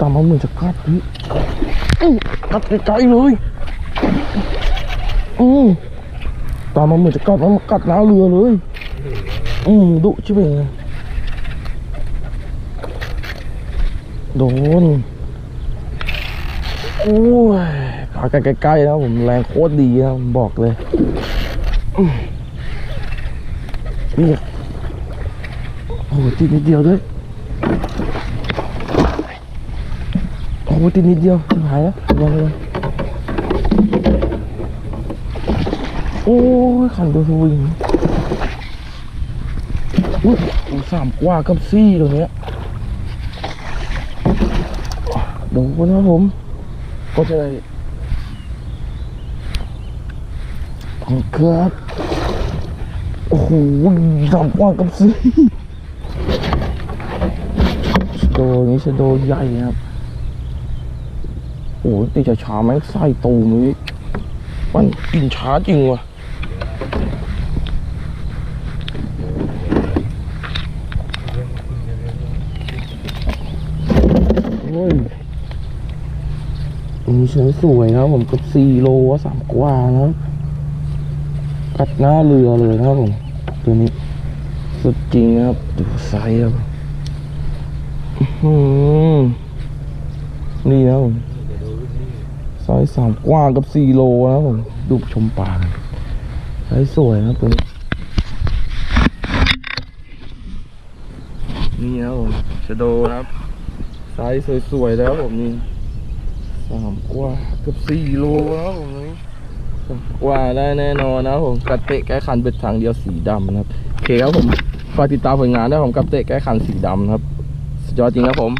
ตามมาเหมือนจะกัดพี่กัดไกลๆเลยอืมตามมาเหมือนจะกัดแล้วมากัดหน้าเรือเลยอืมดุใช่ไหมโดนโอ้ยปากันใกล้ๆนะผมแรงโคตรดีนะผมบอกเลยนี่โอ้โหติดนิดเดียวด้วย โอ้โหติดนิดเดียวหายแล้วลงเลยโอ้ยขันตัวสวิงอุ้ยสามกว่ากับซี่ตัวเนี้ยโดนนะผม ก็จะได้ครับโอ้โหสามกว่ากับซี่ชโดนี้ชโดใหญ่ครับ โอ้โหตีช้าๆแม่งไส้ตูมนี้มันกินช้าจริงว่ะโอ้ยอันนี้สวยสวยๆนะครับผมกับสี่โลสามกว่านะครับกัดหน้าเรือเลยนะครับผม ตัวนี้ สุดจริงนะครับ ดูไซส์ครับอื้อหือนี่นะครับผม ไซส์สามกว่ากับสี่โลนะผมดูชมปลากันไซส์สวยนะครับตัวนี้นี่นะผมชะโดครับไซส์สวยๆแล้วผมนี่สามกว่าเกือบสี่โลแล้วผมนี่กว่าได้แน่นอนนะผมกระเตะแก้คันเป็นทางเดียวสีดำนะครับโอเคครับผมฝากติดตามผลงานด้วยผมกับเตะแก้คันสีดำนะครับสุดยอดจริงครับผม